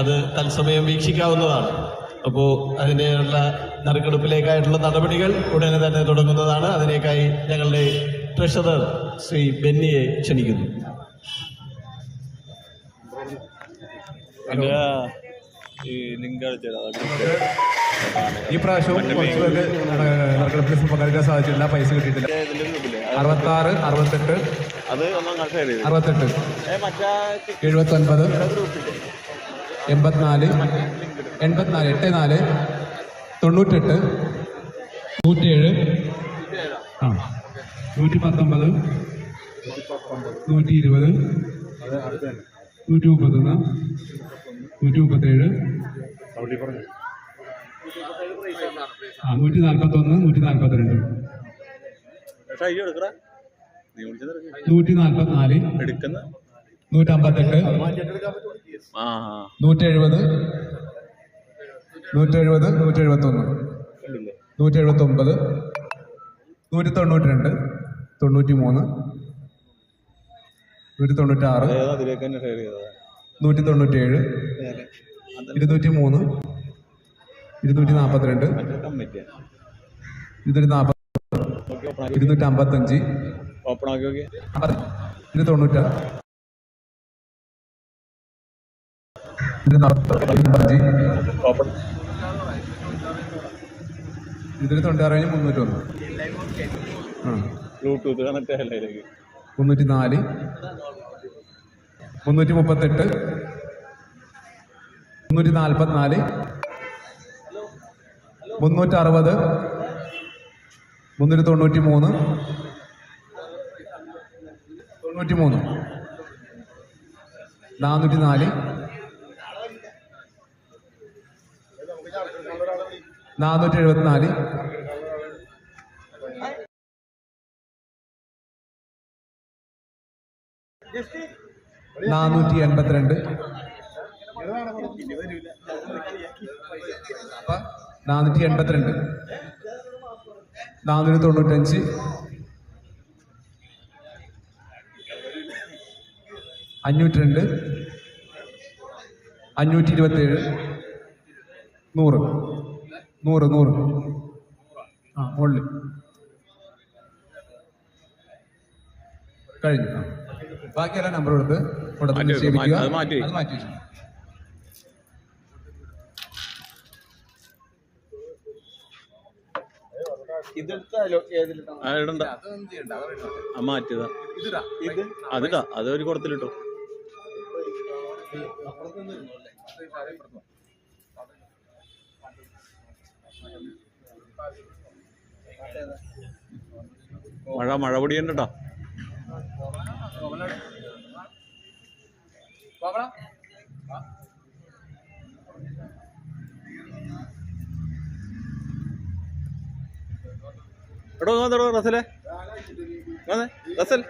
അത് തത്സമയം വീക്ഷിക്കാവുന്നതാണ്. അപ്പോൾ അതിനുള്ള നറുക്കെടുപ്പിലേക്കായിട്ടുള്ള നടപടികൾ ഉടനെ തന്നെ തുടങ്ങുന്നതാണ്. അതിനേക്കായി ഞങ്ങളുടെ ട്രഷറർ ശ്രീ ബെന്നിയെ ക്ഷണിക്കുന്നു. ഈ പ്രാവശ്യം അടിച്ചതാ ഈ പ്രാവശ്യവും കുറച്ച് പേർക്ക് നറുക്കെടുപ്പിൽ പങ്കെടുക്കാൻ സാധിച്ചില്ല പൈസ കിട്ടിയിട്ടില്ല. ഇതിന്റെ ഗ്രൂപ്പില്ലേ അറുപത്തി ആറ് അറുപത്തെട്ട് അറുപത്തെട്ട് എഴുപത്തി ഒൻപത് എൺപത്തിനാല് എൺപത്തിനാല് എട്ട് നാല് തൊണ്ണൂറ്റെട്ട്. നൂറ്റേഴ്. ആ. നൂറ്റി പത്തൊമ്പത് നൂറ്റി ഇരുപത് നൂറ്റി മുപ്പത്തൊന്ന് നൂറ്റി മുപ്പത്തേഴ് ആ നൂറ്റി നാൽപ്പത്തൊന്ന് നൂറ്റി നാൽപ്പത്തിരണ്ട് നൂറ്റി നാൽപ്പത്തിനാല് എടുക്കുന്ന നൂറ്റമ്പത്തെട്ട്. നൂറ്റി എഴുപത് നൂറ്റി എഴുപത് നൂറ്റി എഴുപത്തി ഒന്ന് നൂറ്റി എഴുപത്തൊമ്പത് നൂറ്റി തൊണ്ണൂറ്റി രണ്ട് തൊണ്ണൂറ്റി മൂന്ന് നൂറ്റി തൊണ്ണൂറ്റി ആറ് നൂറ്റി തൊണ്ണൂറ്റി ഏഴ് ഇരുന്നൂറ്റി മൂന്ന് ഇരുന്നൂറ്റി നാൽപ്പത്തിരണ്ട് ഇരുന്നൂറ്റി നാൽപ്പത് ഓക്കെ ഓപ്പൺ ആക്കി ഇരുന്നൂറ്റി അമ്പത്തഞ്ച് ഇരുന്നൂറ്റി തൊണ്ണൂറ്റാറ് ഇരുന്നൂറ്റി നാൽപ്പത്തഞ്ച് ഓപ്പൺ ഇരുന്നൂറ്റി തൊണ്ണൂറ്റാറ് കഴിഞ്ഞ് മുന്നൂറ്റി ബ്ലൂടൂത്ത് കണക്ട് ആയല്ലേ അതിലേക്ക് മുന്നൂറ്റി നാല് മുന്നൂറ്റി മുപ്പത്തെട്ട് മുന്നൂറ്റി നാൽപ്പത്തിനാല് മുന്നൂറ്റി അറുപത് മുന്നൂറ്റി തൊണ്ണൂറ്റി മൂന്ന് തൊണ്ണൂറ്റി മൂന്ന് നാനൂറ്റി നാല് നാനൂറ്റി എഴുപത്തിനാല് നാനൂറ്റി എൺപത്തിരണ്ട് നാനൂറ്റി എൺപത്തിരണ്ട് നാനൂറ്റി തൊണ്ണൂറ്റഞ്ച് അഞ്ഞൂറ്റി രണ്ട് അഞ്ഞൂറ്റി ഇരുപത്തേഴ് നൂറ്. നൂറ് നൂറ്. ആ മുകളിൽ കഴിഞ്ഞു. ബാക്കി ബാക്കിയെല്ലാം നമ്പർ കൊടുത്ത് നിക്ഷേപിക്കുക അത് മാറ്റി മാറ്റിയതാ. അതിടാ അത് ഒരു കുടത്തിലിട്ടോ. മഴ മഴ പൊടിയുണ്ട് കേട്ടോ എടോ വന്നെടോ, റസലേ. റസൽ.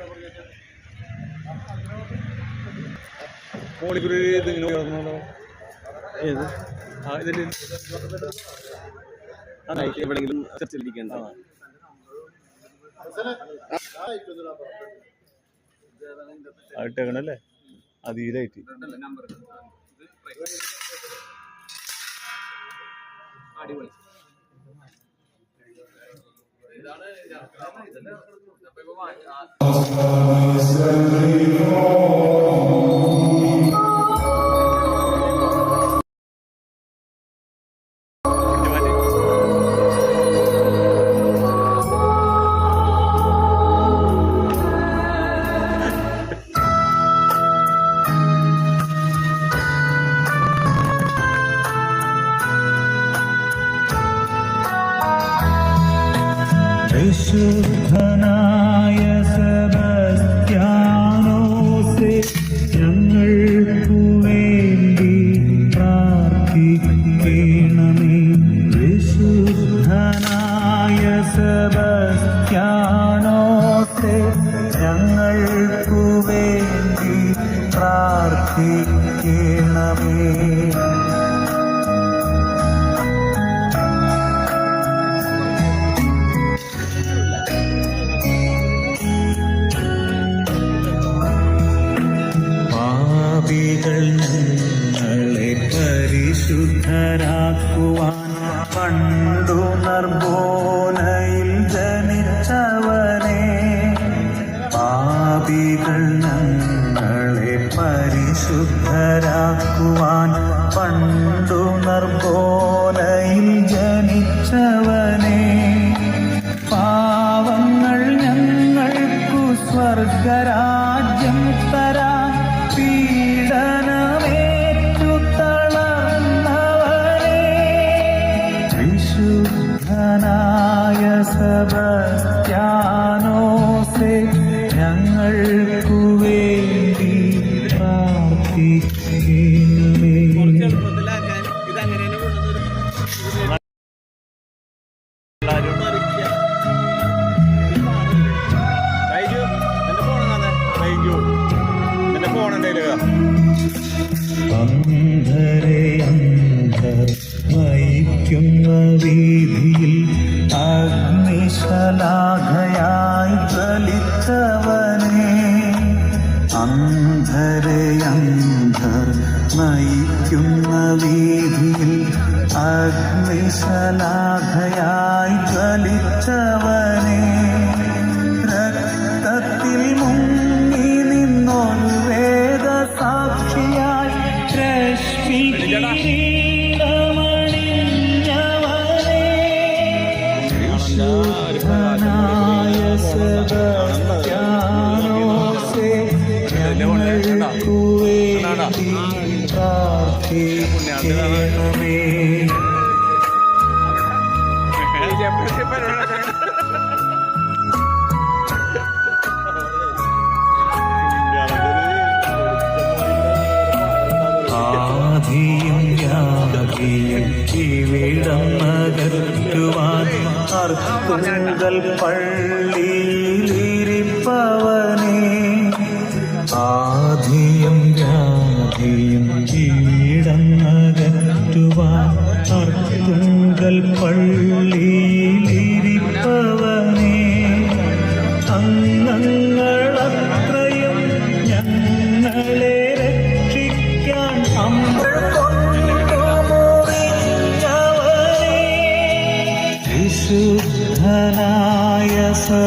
മോളിക്കൊരു ഇത് ഇങ്ങനെ ഏത്? ആ ഇതിന്റെ ആ എവിടെയെങ്കിലും ചർച്ചിലിരിക്കണ്ട ആയിട്ടേക്കണല്ലേ? അതീലായിട്ട്. അപ്പൊ സെബസ്ത്യാനോസേ പ്രാർത്ഥിക്കണമേ പരിശുദ്ധരാക്കുവാൻ പണ്ടു നർബോലയിൽ ജനിച്ചവനെ. പാവങ്ങൾ ഞങ്ങൾക്കു സ്വർഗരാജ്യം തരാ. പീഡനമേറ്റു തളർന്നവനെ വിശുദ്ധനായ സബസ്ത്യാനോസെ ഞങ്ങൾക്കു അന്ധരെ അന്ധർ അഗ്നിശലാഘയായി ചലിച്ചവനെ അന്ധരെ നയിക്കുന്ന വീതിയിൽ അഗ്നിശലാഭയായി ജ്വലിച്ചവനെ. രക്തത്തിൽ മുങ്ങി നിന്നൊരു വേദ സാക്ഷിയായി ഞങ്ങൾക്കു വേണ്ടി പ്രാർത്ഥിക്കണമേ ആധിയും വ്യാധിയും ഇവിടം നകറ്റുവാൻ അർത്തുങ്കൽ പള്ളിയിലിരിപ്പവനെ. ആധിയും വ്യാധിയും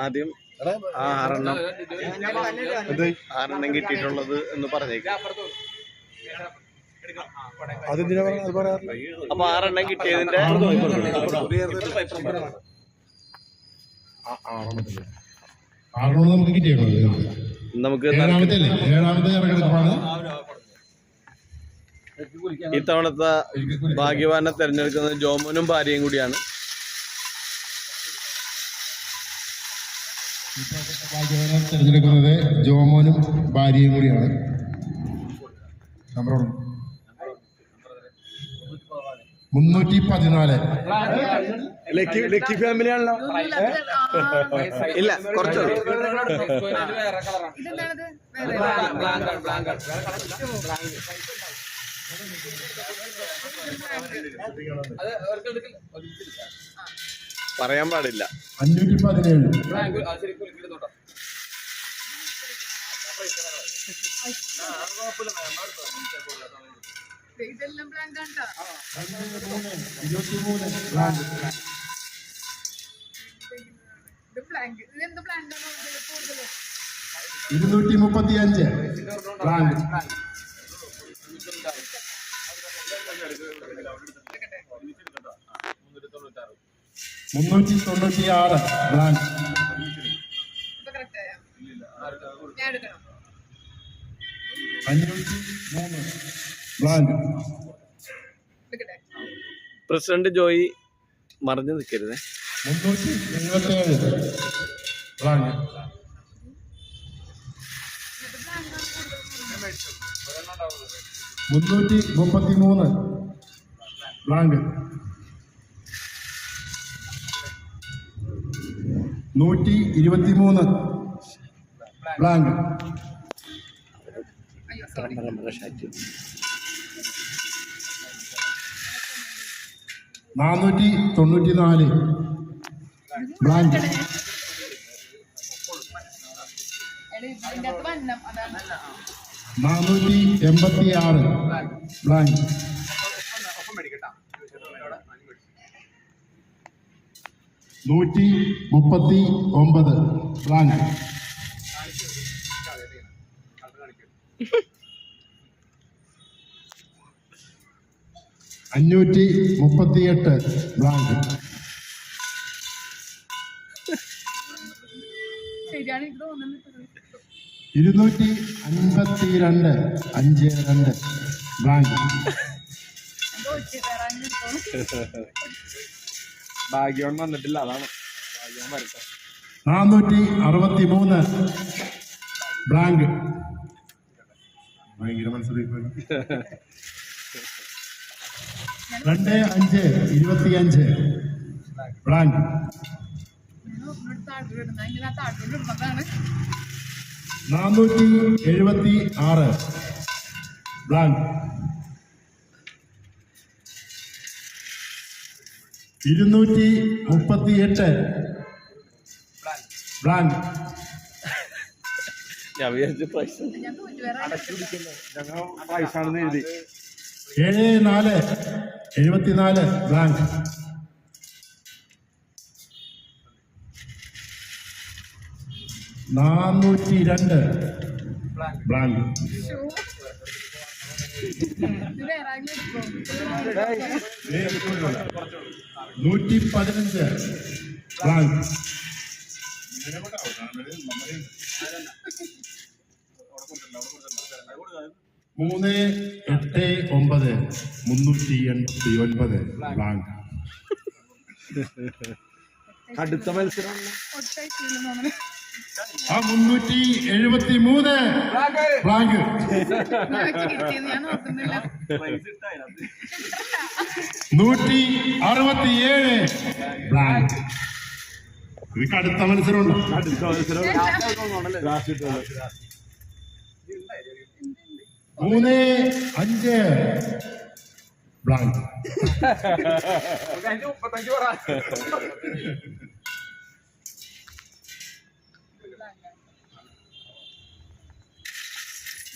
ആദ്യം ആ ആറെണ്ണം ആറെണ്ണം കിട്ടിയിട്ടുള്ളത് എന്ന് പറഞ്ഞേക്കാം. അപ്പൊ ആറെണ്ണം കിട്ടിയതിന്റെ നമുക്ക് കിട്ടിയുള്ളത് നമുക്ക് ഏഴാമത്തെ അല്ലേ? ഏഴാമത്തെ ഇറക്കെടുപ്പാണ് ഇത്തവണത്തെ ഭാഗ്യവാനെ തെരഞ്ഞെടുക്കുന്നത് ജോമോനും ഭാര്യയും കൂടിയാണ്. ഭാഗ്യവാനെ തിരഞ്ഞെടുക്കുന്നത് ജോമോനും ഭാര്യയും കൂടിയാണ്. നമ്പർ. മുന്നൂറ്റി പതിനാല്. ലക്കി ലക്കി ഫാമിലി ആണല്ലോ ഇല്ല. കുറച്ചുള്ളൂ പറയാൻ പാടില്ല. അഞ്ഞൂറ്റി പതിനേഴ് ഇരുപത്തിമൂന്ന് ഇരുന്നൂറ്റി മുപ്പത്തി അഞ്ച് മുന്നൂറ്റി തൊണ്ണൂറ്റി ആറ് ബ്രാഞ്ച് അഞ്ഞൂറ്റി മൂന്ന് ബ്ലാങ്ക് പ്രസിഡന്റ് ജോയി മറിഞ്ഞു നിൽക്കരുത്. മുന്നൂറ്റി എഴുപത്തി ഏഴ് കൂടുതൽ മുന്നൂറ്റി മുപ്പത്തി മൂന്ന് ബ്ലാങ്ക് നൂറ്റി ഇരുപത്തി മൂന്ന് ബ്ലാങ്ക് നാനൂറ്റി തൊണ്ണൂറ്റി നാല് ബ്ലാങ്ക് നാനൂറ്റി എൺപത്തി ആറ് ബ്ലാങ്ക് നൂറ്റി മുപ്പത്തി ഒമ്പത് റാങ്ക്. അഞ്ഞൂറ്റി മുപ്പത്തിയെട്ട് റാങ്ക് ഇരുന്നൂറ്റി അൻപത്തി രണ്ട് അഞ്ച് രണ്ട് ബ്ലാങ്ക് എന്തോ വേറെ ആരെങ്കിലും ഭാഗ്യം വന്നിട്ടില്ല അതാണ്. ഭാഗ്യം വരട്ടെ. നാനൂറ്റി അറുപത്തി മൂന്ന് ബ്ലാങ്ക് ഭയങ്കര മത്സരം രണ്ട് അഞ്ച് ബ്ലാങ്ക് ആ താഴ്ത്തു ഇടുന്നതാണ് നാനൂറ്റി എഴുപത്തി ആറ് ബ്ലാങ്ക് ഇരുന്നൂറ്റി മുപ്പത്തി എട്ട് ബ്ലാങ്ക് ഏഴ് നാല് എഴുപത്തിനാല് ബ്ലാങ്ക്. നാനൂറ്റി രണ്ട്. ബ്ലാങ്ക്. നൂറ്റി പതിനഞ്ച് മൂന്ന് എട്ട് ഒമ്പത് മുന്നൂറ്റി എൺപത്തി ഒൻപത്. ബ്ലാങ്ക് അടുത്ത മത്സരം ആ മുന്നൂറ്റി എഴുപത്തി മൂന്ന് നിനക്ക് ഓർക്കുന്നില്ല. നൂറ്റി അറുപത്തിയേഴ്. ബ്ലാങ്ക് ഇതിക്ക് അടുത്ത മത്സരമുണ്ട്? മൂന്ന് അഞ്ച്. ബ്ലാങ്ക്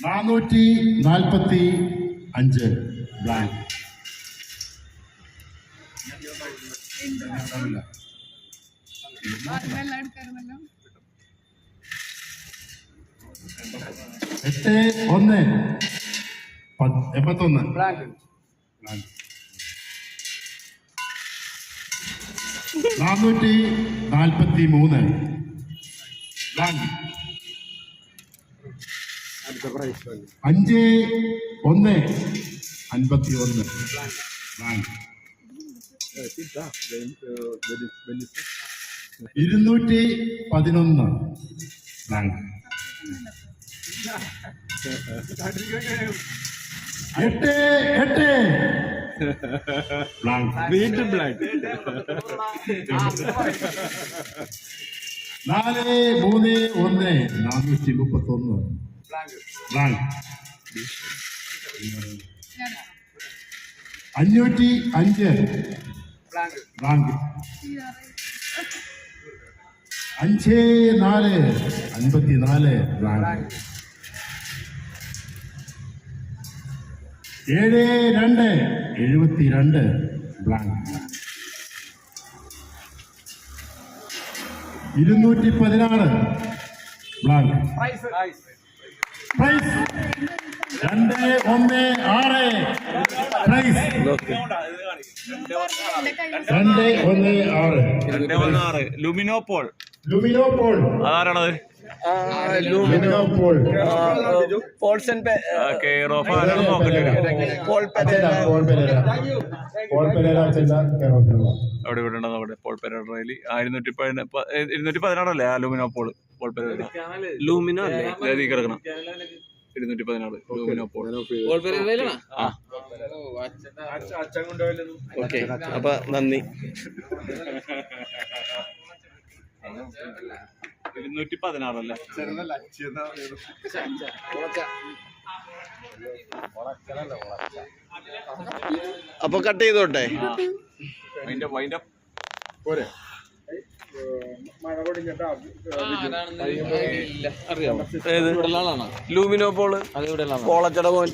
നാനൂറ്റി നാൽപ്പത്തി അഞ്ച് ബ്ലാങ്ക് എട്ട് ഒന്ന്. പത്ത് എൺപത്തൊന്ന്. നാനൂറ്റി നാൽപ്പത്തി മൂന്ന് ബ്ലാങ്ക് അഞ്ച് ഒന്ന് അൻപത്തി ഒന്ന് ഇരുന്നൂറ്റി പതിനൊന്ന്. എട്ട് എട്ട്. വീണ്ടും ബ്ലാങ്ക് നാല് മൂന്ന് ഒന്ന് നാനൂറ്റി മുപ്പത്തി ഒന്ന് ബ്ലാങ്ക് ഞാൻ അഞ്ഞൂറ്റി അഞ്ച്. ബ്ലാങ്ക് അഞ്ച് നാല്. അൻപത്തി നാല്. ബ്ലാങ്ക് ഏഴ് രണ്ട്. എഴുപത്തി രണ്ട്. ബ്ലാങ്ക് ഇരുന്നൂറ്റി പതിനാറ്. ബ്ലാങ്ക് പ്രൈസ് രണ്ട് ഒന്ന് ആറ്. പ്രൈസ് രണ്ട് ഒന്ന് ആറ്. രണ്ട് ഒന്ന് ആറ്. ലുമിനോപോൾ ലുമിനോ പോൾ. അതാരാണത്? ലുമിനോ. പോൾ. അതാരാണത് പോൾ പെരേര. പോൾ പെരേര. അച്ഛന്റെ അവിടെ ഇവിടെ ഉണ്ടോ അവിടെ? പോൾ ഇരുന്നൂറ്റി പതിനാറല്ലേ ആ ലൂമിനോ പോൾ. പോൾ പെരേര ലൂമിനോ അല്ലേ? കിടക്കണം? ഇരുന്നൂറ്റി പതിനാറ് ലൂമിനോ പോൾ ആ. ഓക്കെ അപ്പൊ നന്ദി. ഇരുന്നൂറ്റി പതിനാറല്ലേ അപ്പൊ കട്ട് ചെയ്തോട്ടെ? ഏത് ലൂമിനോ പോൾ. പോളച്ചട മോൻ.